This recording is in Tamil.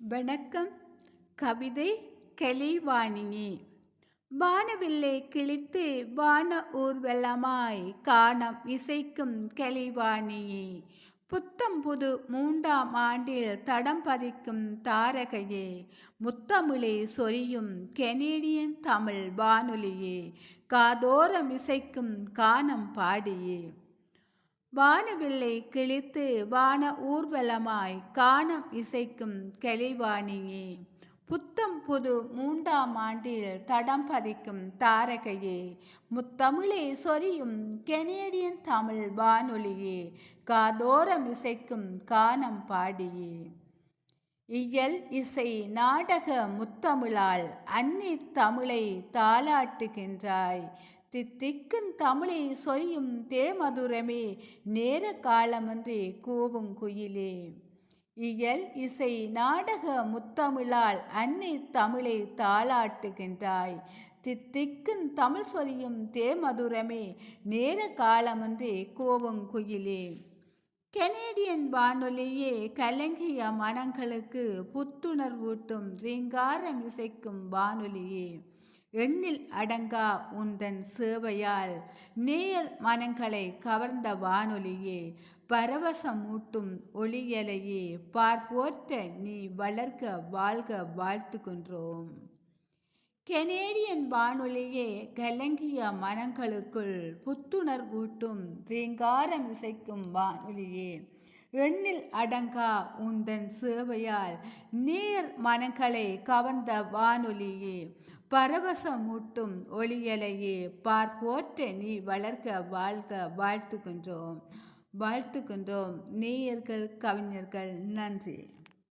வணக்கம். கவிதை கலைவாணியே. வானவில்லை கிழித்து வான ஊர்வலமாய் காணம் இசைக்கும் கலிவாணியே. புத்தம் புது மூன்றாம் ஆண்டில் தடம் பதிக்கும் தாரகையே. முத்தமிழே சொரியும் கெனேடியன் தமிழ் வானொலியே. காதோரம் இசைக்கும் கானம் பாடியே. வானவில்லை கிழித்து வான ஊர்வலமாய் காணம் இசைக்கும் கலைவாணியே புத்தம் புது மூன்றாம் ஆண்டில் தடம் பதிக்கும் தாரகையே. முத்தமிழே சொரியும் கெனேடியன் தமிழ் வானொலியே. காதோரம் இசைக்கும் கானம் பாடியே. இயல் இசை நாடக முத்தமிழால் அன்னி தமிழை தாளாட்டுகின்றாய். தித்திக்கும் தமிழை சொரியும் தேமதுரமே நேர காலமன்றி கூவும் குயிலே. இயல் இசை நாடக முத்தமிழால் அன்னை தமிழை தாளாட்டுகின்றாய். தித்திக்கும் தமிழ் சொரியும் தேமதுரமே நேர காலமன்றி கூவும் குயிலே. கெனேடியன் வானொலியே கலங்கிய மனங்களுக்கு புத்துணர்வூட்டும் ரீங்காரம் இசைக்கும் வானொலியே. எண்ணில் அடங்கா உந்தன் சேவையால் நேயர் மனங்களை கவர்ந்த வானொலியே பரவசமூட்டும் ஒளியலையே பார்ப்போற்ற நீ வளர்க்க வாழ்க வாழ்த்துகின்றோம். கெனேடியன் வானொலியே கலங்கிய மனங்களுக்குள் புத்துணர்வூட்டும் ரீங்காரம் இசைக்கும் வானொலியே எண்ணில் அடங்கா உந்தன் சேவையால். நீர் மனங்களை கவர்ந்த வானொலியே பரவசமூட்டும் ஒளியலையே பார்ப்போற்ற நீ வளர்க்க வாழ்க வாழ்த்துகின்றோம். வாழ்த்துகின்றோம். நேயர்கள் கவிஞர்கள் நன்றி.